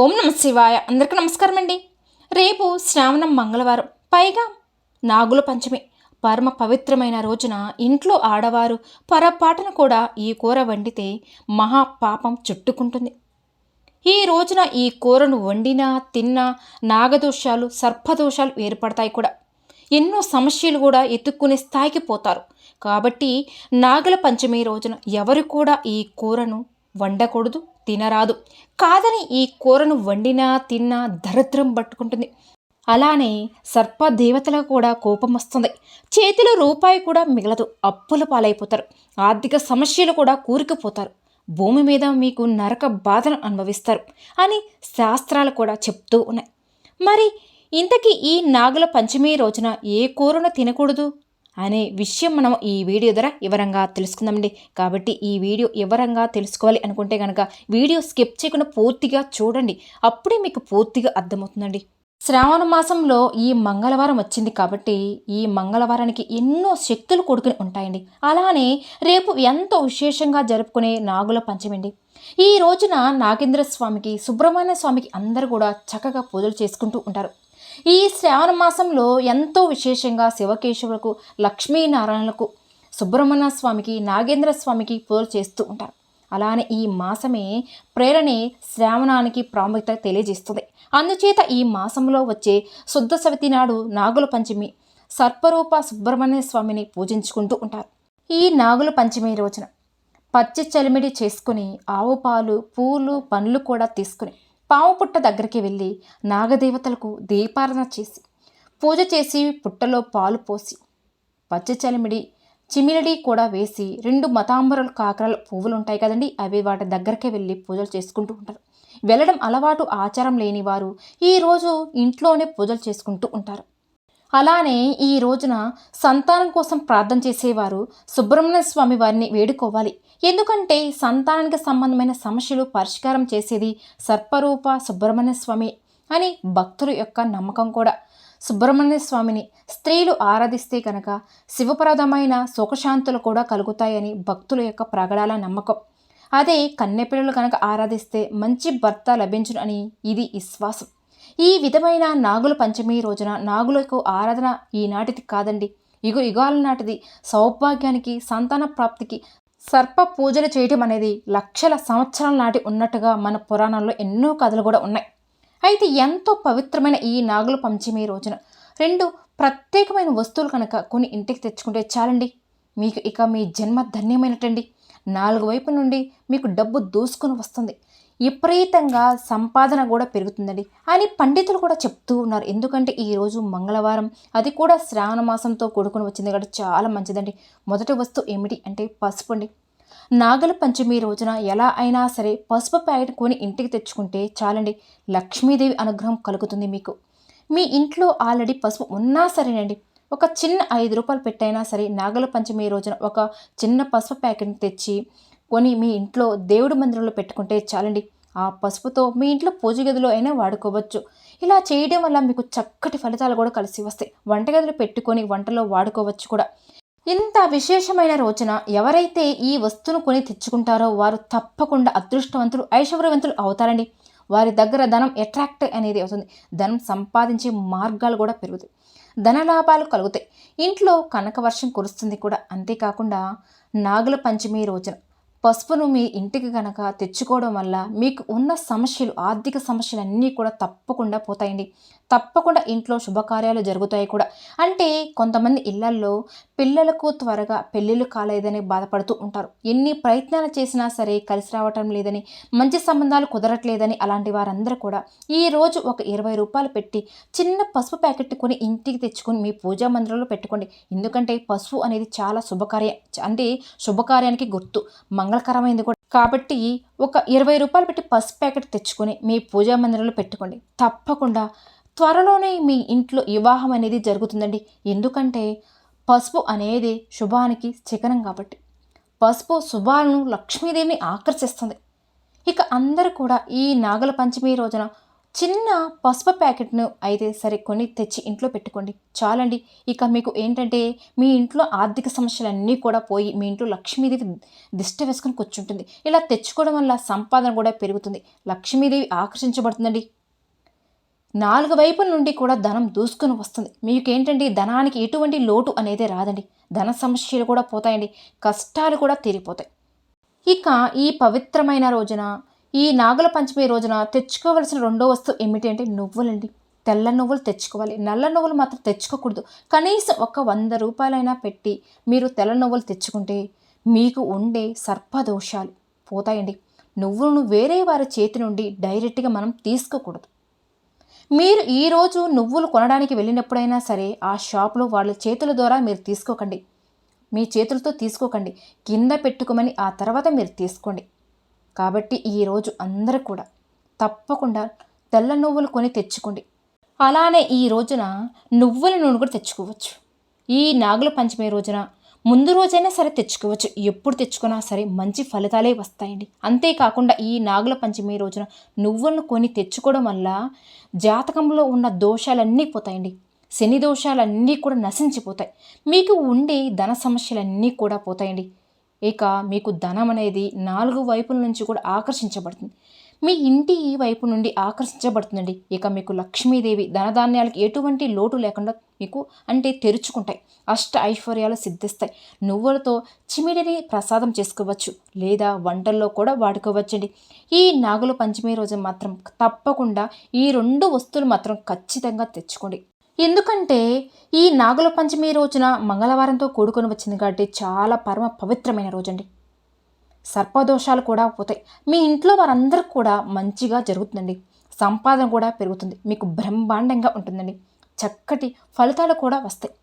ఓం నమ శివాయ. అందరికీ నమస్కారం అండి రేపు శ్రావణం మంగళవారం. పైగా నాగుల పంచమి. పరమ పవిత్రమైన రోజున ఇంట్లో ఆడవారు పొరపాటున కూడా ఈ కూర వండితే మహా పాపం చుట్టుకుంటుంది. ఈ రోజున ఈ కూరను వండినా తిన్నా నాగదోషాలు సర్పదోషాలు ఏర్పడతాయి కూడా. ఎన్నో సమస్యలు కూడా ఎత్తుక్కునే స్థాయికి పోతారు. కాబట్టి నాగల పంచమి రోజున ఎవరు కూడా ఈ కూరను వండకూడదు. తినరాదు. కాదని ఈ కూరను వండినా తిన్నా దరిద్రం పట్టుకుంటుంది. అలానే సర్ప దేవతలకు కూడా కోపం వస్తుంది. చేతిలో రూపాయి కూడా మిగలదు. అప్పుల పాలైపోతారు. ఆర్థిక సమస్యలు కూడా కూరుకుపోతారు. భూమి మీద మీకు నరక బాధను అనుభవిస్తారు అని శాస్త్రాలు కూడా చెప్తూ ఉన్నాయి. మరి ఇంతకీ ఈ నాగుల పంచమి రోజున ఏ కూరను తినకూడదు? అనే విషయం మనం ఈ వీడియో ద్వారా వివరంగా తెలుసుకుందామండి. కాబట్టి ఈ వీడియో వివరంగా తెలుసుకోవాలి అనుకుంటే కనుక వీడియో స్కిప్ చేయకుండా పూర్తిగా చూడండి. అప్పుడే మీకు పూర్తిగా అర్థమవుతుందండి. శ్రావణ మాసంలో ఈ మంగళవారం వచ్చింది కాబట్టి ఈ మంగళవారానికి ఎన్నో శక్తులు కొడుకుని ఉంటాయండి. అలానే రేపు ఎంతో విశేషంగా జరుపుకునే నాగుల పంచమండి. ఈ రోజున నాగేంద్ర స్వామికి సుబ్రహ్మణ్య స్వామికి అందరూ కూడా చక్కగా పూజలు చేసుకుంటూ ఉంటారు. ఈ శ్రావణ మాసంలో ఎంతో విశేషంగా శివకేశవులకు లక్ష్మీనారాయణలకు సుబ్రహ్మణ్య స్వామికి నాగేంద్ర స్వామికి పూజలు చేస్తూ ఉంటారు. అలానే ఈ మాసమే ప్రేరణే శ్రావణానికి ప్రాముఖ్యత తెలియజేస్తుంది. అందుచేత ఈ మాసంలో వచ్చే శుద్ధ సవితి నాడు నాగుల పంచమి సర్పరూప సుబ్రహ్మణ్య స్వామిని పూజించుకుంటూ ఉంటారు. ఈ నాగుల పంచమి రోజున పచ్చి చలిమిడి చేసుకుని ఆవు పాలు పూలు పండ్లు కూడా తీసుకుని పాము పుట్ట దగ్గరికి వెళ్ళి నాగదేవతలకు దీపారణ చేసి పూజ చేసి పుట్టలో పాలు పోసి పచ్చచలిమిడి చిమిలిడి కూడా వేసి రెండు మతాంబరాలు కాకరల పువ్వులు ఉంటాయి కదండి అవి వాటి దగ్గరికి వెళ్ళి పూజలు చేసుకుంటూ ఉంటారు. వెళ్ళడం అలవాటు ఆచారం లేని వారు ఈరోజు ఇంట్లోనే పూజలు చేసుకుంటూ ఉంటారు. అలానే ఈ రోజున సంతానం కోసం ప్రార్థన చేసేవారు సుబ్రహ్మణ్య స్వామి వారిని వేడుకోవాలి. ఎందుకంటే సంతానానికి సంబంధమైన సమస్యలు పరిష్కారం చేసేది సర్పరూప సుబ్రహ్మణ్య స్వామి అని భక్తుల యొక్క నమ్మకం కూడా. సుబ్రహ్మణ్య స్వామిని స్త్రీలు ఆరాధిస్తే కనుక శివప్రదమైన సుఖశాంతులు కూడా కలుగుతాయని భక్తుల యొక్క ప్రగడాల నమ్మకం. అదే కన్నెపిల్లలు కనుక ఆరాధిస్తే మంచి భర్త లభించును అని ఇది విశ్వాసం. ఈ విధమైన నాగుల పంచమి రోజున నాగులకు ఆరాధన ఈనాటిది కాదండి. యుగ యుగాల నాటిది సౌభాగ్యానికి సంతాన ప్రాప్తికి సర్ప పూజలు చేయటం అనేది లక్షల సంవత్సరాల నాటి ఉన్నట్టుగా మన పురాణంలో ఎన్నో కథలు కూడా ఉన్నాయి. అయితే ఎంతో పవిత్రమైన ఈ నాగుల పంచమి రోజున రెండు ప్రత్యేకమైన వస్తువులు కనుక కొన్ని ఇంటికి తెచ్చుకుంటే చాలండి. మీకు ఇక మీ జన్మ ధన్యమైనటండి నాలుగు వైపు నుండి మీకు డబ్బు దూసుకుని వస్తుంది. విపరీతంగా సంపాదన కూడా పెరుగుతుందండి. అని పండితులు కూడా చెప్తూ ఉన్నారు. ఎందుకంటే ఈరోజు మంగళవారం అది కూడా శ్రావణ మాసంతో కూడుకుని వచ్చింది కాబట్టి చాలా మంచిదండి. మొదటి వస్తువు ఏమిటి అంటే పసుపు అండి. నాగల పంచమి రోజున ఎలా అయినా సరే పసుపు ప్యాకెట్ కొని ఇంటికి తెచ్చుకుంటే చాలండి. లక్ష్మీదేవి అనుగ్రహం కలుగుతుంది మీకు. మీ ఇంట్లో ఆల్రెడీ పసుపు ఉన్నా సరేనండి. ఒక చిన్న ఐదు రూపాయలు పెట్టైనా సరే నాగల పంచమి రోజున ఒక చిన్న పసుపు ప్యాకెట్ని తెచ్చి కొని మీ ఇంట్లో దేవుడి మందిరంలో పెట్టుకుంటే చాలండి. ఆ పసుపుతో మీ ఇంట్లో పూజ గదిలో అయినా వాడుకోవచ్చు. ఇలా చేయడం వల్ల మీకు చక్కటి ఫలితాలు కూడా కలిసి వస్తాయి. వంటగదిలో పెట్టుకొని వంటలో వాడుకోవచ్చు కూడా. ఇంత విశేషమైన రోజున ఎవరైతే ఈ వస్తువును కొని తెచ్చుకుంటారో వారు తప్పకుండా అదృష్టవంతులు ఐశ్వర్యవంతులు అవుతారండి. వారి దగ్గర ధనం అట్రాక్ట్ అనేది అవుతుంది. ధనం సంపాదించే మార్గాలు కూడా పెరుగుతాయి. ధన లాభాలు కలుగుతాయి. ఇంట్లో కనక వర్షం కురుస్తుంది కూడా. అంతేకాకుండా నాగుల పంచమి రోజున పసుపును మీ ఇంటికి కనుక తెచ్చుకోవడం వల్ల మీకు ఉన్న సమస్యలు ఆర్థిక సమస్యలు అన్నీ కూడా తప్పకుండా పోతాయండి. తప్పకుండా ఇంట్లో శుభకార్యాలు జరుగుతాయి కూడా. అంటే కొంతమంది ఇళ్ళల్లో పిల్లలకు త్వరగా పెళ్ళిళ్ళు కాలేదని బాధపడుతూ ఉంటారు. ఎన్ని ప్రయత్నాలు చేసినా సరే కలిసి రావటం లేదని మంచి సంబంధాలు కుదరట్లేదని అలాంటి వారందరూ కూడా ఈ రోజు ఒక ఇరవై రూపాయలు పెట్టి చిన్న పసుపు ప్యాకెట్ కొని ఇంటికి తెచ్చుకొని మీ పూజా మందిరంలో పెట్టుకోండి. ఎందుకంటే పసుపు అనేది చాలా శుభకార్యం. అంటే శుభకార్యానికి గుర్తు. మంగళకరమైంది కూడా. కాబట్టి ఒక ఇరవై రూపాయలు పెట్టి పసుపు ప్యాకెట్ తెచ్చుకొని మీ పూజా మందిరంలో పెట్టుకోండి. తప్పకుండా త్వరలోనే మీ ఇంట్లో వివాహం అనేది జరుగుతుందండి. ఎందుకంటే పసుపు అనేది శుభానికి చికనం కాబట్టి. పసుపు శుభాలను లక్ష్మీదేవిని ఆకర్షిస్తుంది. ఇక అందరూ కూడా ఈ నాగల పంచమి రోజున చిన్న పసుపు ప్యాకెట్ను అయితే సరే కొని తెచ్చి ఇంట్లో పెట్టుకోండి. చాలండి. ఇక మీకు ఏంటంటే మీ ఇంట్లో ఆర్థిక సమస్యలన్నీ కూడా పోయి మీ ఇంట్లో లక్ష్మీదేవి దిష్ట వేసుకొని కూర్చుంటుంది. ఇలా తెచ్చుకోవడం వల్ల సంపాదన కూడా పెరుగుతుంది. లక్ష్మీదేవి ఆకర్షించబడుతుందండి. నాలుగు వైపుల నుండి కూడా ధనం దూసుకుని వస్తుంది. మీకేంటంటే ధనానికి ఎటువంటి లోటు అనేది రాదండి. ధన సమస్యలు కూడా పోతాయండి. కష్టాలు కూడా తీరిపోతాయి. ఇక ఈ పవిత్రమైన రోజున ఈ నాగుల పంచమి రోజున తెచ్చుకోవలసిన రెండో వస్తువు ఏమిటి అంటే నువ్వులండి. తెల్ల నువ్వులు తెచ్చుకోవాలి. నల్ల నువ్వులు మాత్రం తెచ్చుకోకూడదు. కనీసం ఒక వంద రూపాయలైనా పెట్టి మీరు తెల్ల నువ్వులు తెచ్చుకుంటే మీకు ఉండే సర్పదోషాలు పోతాయండి. నువ్వులను వేరే వారి చేతి నుండి డైరెక్ట్గా మనం తీసుకోకూడదు. మీరు ఈరోజు నువ్వులు కొనడానికి వెళ్ళినప్పుడైనా సరే ఆ షాప్లో వాళ్ళ చేతుల ద్వారా మీరు తీసుకోకండి. మీ చేతులతో తీసుకోకండి. కింద పెట్టుకోమని ఆ తర్వాత మీరు తీసుకోండి. కాబట్టి ఈరోజు అందరూ కూడా తప్పకుండా తెల్ల నువ్వులు కొని తెచ్చుకోండి. అలానే ఈ రోజున నువ్వుల నూనె కూడా తెచ్చుకోవచ్చు. ఈ నాగుల పంచమి రోజున ముందు రోజైనా సరే తెచ్చుకోవచ్చు. ఎప్పుడు తెచ్చుకున్నా సరే మంచి ఫలితాలే వస్తాయండి. అంతేకాకుండా ఈ నాగుల పంచమి రోజున నువ్వులను కొని తెచ్చుకోవడం వల్ల జాతకంలో ఉన్న దోషాలన్నీ పోతాయండి. శని దోషాలన్నీ కూడా నశించిపోతాయి. మీకు ఉండే ధన సమస్యలన్నీ కూడా పోతాయండి. ఇక మీకు ధనం అనేది నాలుగు వైపుల నుంచి కూడా ఆకర్షించబడుతుంది. మీ ఇంటి ఈ వైపు నుండి ఆకర్షించబడుతుందండి. ఇక మీకు లక్ష్మీదేవి ధనధాన్యాలకి ఎటువంటి లోటు లేకుండా మీకు అంటే తెరుచుకుంటాయి. అష్ట ఐశ్వర్యాలు సిద్ధిస్తాయి. నువ్వులతో చిమిడిని ప్రసాదం చేసుకోవచ్చు. లేదా వంటల్లో కూడా వాడుకోవచ్చండి. ఈ నాగుల పంచమి రోజు మాత్రం తప్పకుండా ఈ రెండు వస్తువులు మాత్రం ఖచ్చితంగా తెచ్చుకోండి. ఎందుకంటే ఈ నాగుల పంచమి రోజున మంగళవారంతో కూడుకొని వచ్చింది కాబట్టి చాలా పరమ పవిత్రమైన రోజండి. సర్పదోషాలు కూడా పోతాయి. మీ ఇంట్లో వారందరికీ కూడా మంచిగా జరుగుతుందండి. సంపాదన కూడా పెరుగుతుంది. మీకు బ్రహ్మాండంగా ఉంటుందండి. చక్కటి ఫలితాలు కూడా వస్తాయి.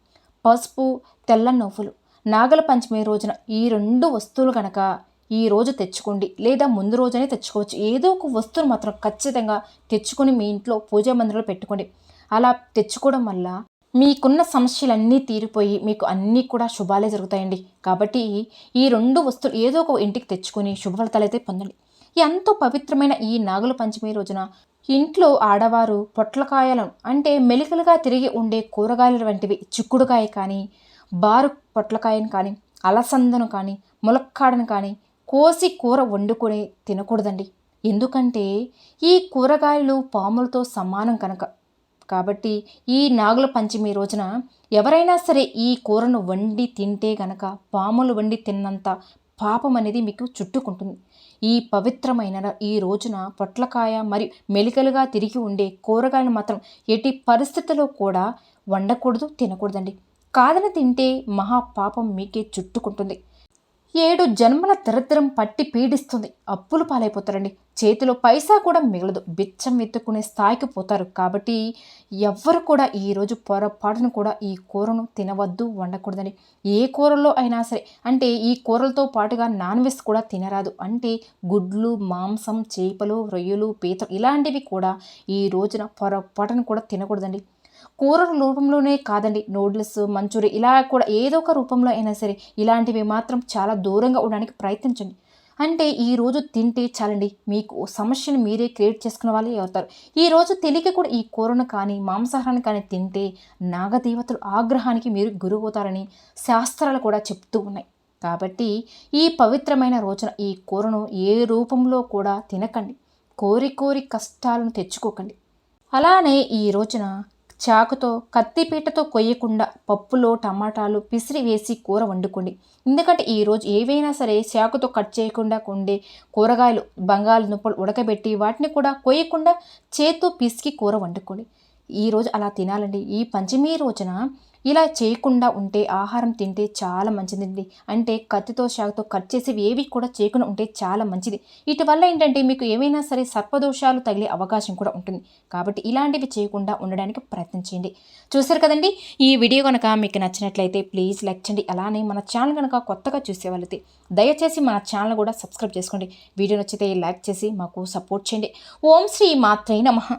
పసుపు తెల్ల నువ్వులు. నాగల పంచమి రోజున ఈ రెండు వస్తువులు కనుక ఈ రోజు తెచ్చుకోండి. లేదా ముందు రోజునే తెచ్చుకోవచ్చు. ఏదో ఒక వస్తువును మాత్రం ఖచ్చితంగా తెచ్చుకొని మీ ఇంట్లో పూజా మందిరంలో పెట్టుకోండి. అలా తెచ్చుకోవడం వల్ల మీకున్న సమస్యలన్నీ తీరిపోయి మీకు అన్నీ కూడా శుభాలే జరుగుతాయండి. కాబట్టి ఈ రెండు వస్తువులు ఏదో ఒక ఇంటికి తెచ్చుకొని శుభ అయితే పొందండి. ఎంతో పవిత్రమైన ఈ నాగుల పంచమి రోజున ఇంట్లో ఆడవారు పొట్లకాయలను అంటే మెలికలుగా తిరిగి ఉండే కూరగాయల వంటివి చిక్కుడుకాయ కానీ బారు పొట్లకాయను కానీ అలసందను కానీ ములక్కాడను కానీ కోసి కూర వండుకొని తినకూడదండి. ఎందుకంటే ఈ కూరగాయలు పాములతో సమానం కనుక. కాబట్టి ఈ నాగుల పంచమి రోజున ఎవరైనా సరే ఈ కూరను వండి తింటే గనక పాములు వండి తిన్నంత పాపం అనేది మీకు చుట్టుకుంటుంది. ఈ పవిత్రమైన ఈ రోజున పొట్లకాయ మరియు మెలికలుగా తిరిగి ఉండే కూరగాయలు మాత్రం ఎట్టి పరిస్థితుల్లో కూడా వండకూడదు తినకూడదండి. కాదని తింటే మహాపాపం మీకే చుట్టుకుంటుంది. ఏడు జన్మల దరిద్రం పట్టి పీడిస్తుంది. అప్పులు పాలైపోతారండి. చేతిలో పైసా కూడా మిగలదు. బిచ్చం ఎత్తుకునే స్థాయికి పోతారు. కాబట్టి ఎవ్వరు కూడా ఈరోజు పొరపాటును కూడా ఈ కూరను తినవద్దు వండకూడదండి. ఏ కూరలో అయినా సరే అంటే ఈ కూరలతో పాటుగా నాన్ వెజ్ కూడా తినరాదు. అంటే గుడ్లు మాంసం చేపలు రొయ్యలు పీతలు ఇలాంటివి కూడా ఈ రోజున పొరపాటును కూడా తినకూడదండి. కూరల రూపంలోనే కాదండి. నూడిల్స్ మంచూరి ఇలా కూడా ఏదో ఒక రూపంలో అయినా సరే ఇలాంటివి మాత్రం చాలా దూరంగా ఉండడానికి ప్రయత్నించండి. అంటే ఈ రోజు తింటే చాలండి. మీకు సమస్యను మీరే క్రియేట్ చేసుకున్న వాళ్ళే అవుతారు. ఈ రోజు తెలియక కూడా ఈ కూరను కానీ మాంసాహారాన్ని కానీ తింటే నాగదేవతలు ఆగ్రహానికి మీరు గురవుతారని శాస్త్రాలు కూడా చెప్తూ ఉన్నాయి. కాబట్టి ఈ పవిత్రమైన రోజున ఈ కూరను ఏ రూపంలో కూడా తినకండి. కోరి కోరి కష్టాలను తెచ్చుకోకండి. అలానే ఈ రోజున చాకుతో కత్తిపీటతో కొయ్యకుండా పప్పులో టమాటాలు పిసిరి వేసి కూర వండుకోండి. ఎందుకంటే ఈరోజు ఏవైనా సరే చాకుతో కట్ చేయకుండా ఉండే కూరగాయలు బంగాళదుంపలు ఉడకబెట్టి వాటిని కూడా కొయ్యకుండా చేత్తో పిసికి కూర వండుకోండి. ఈరోజు అలా తినాలండి. ఈ పంచమి రోజున ఇలా చేయకుండా ఉంటే ఆహారం తింటే చాలా మంచిదండి. అంటే కత్తితో శాఖతో కట్ చేసేవి ఏవి కూడా చేయకుండా ఉంటే చాలా మంచిది. వీటి వల్ల ఏంటంటే మీకు ఏమైనా సరే సర్పదోషాలు తగిలే అవకాశం కూడా ఉంటుంది. కాబట్టి ఇలాంటివి చేయకుండా ఉండడానికి ప్రయత్నించండి. చూసారు కదండి? ఈ వీడియో కనుక మీకు నచ్చినట్లయితే ప్లీజ్ లైక్ చేయండి. అలానే మన ఛానల్ కనుక కొత్తగా చూసేవాళ్ళైతే దయచేసి మన ఛానల్ కూడా సబ్స్క్రైబ్ చేసుకోండి. వీడియో నచ్చితే లైక్ చేసి మాకు సపోర్ట్ చేయండి. ఓం శ్రీ మాత్రైన మహా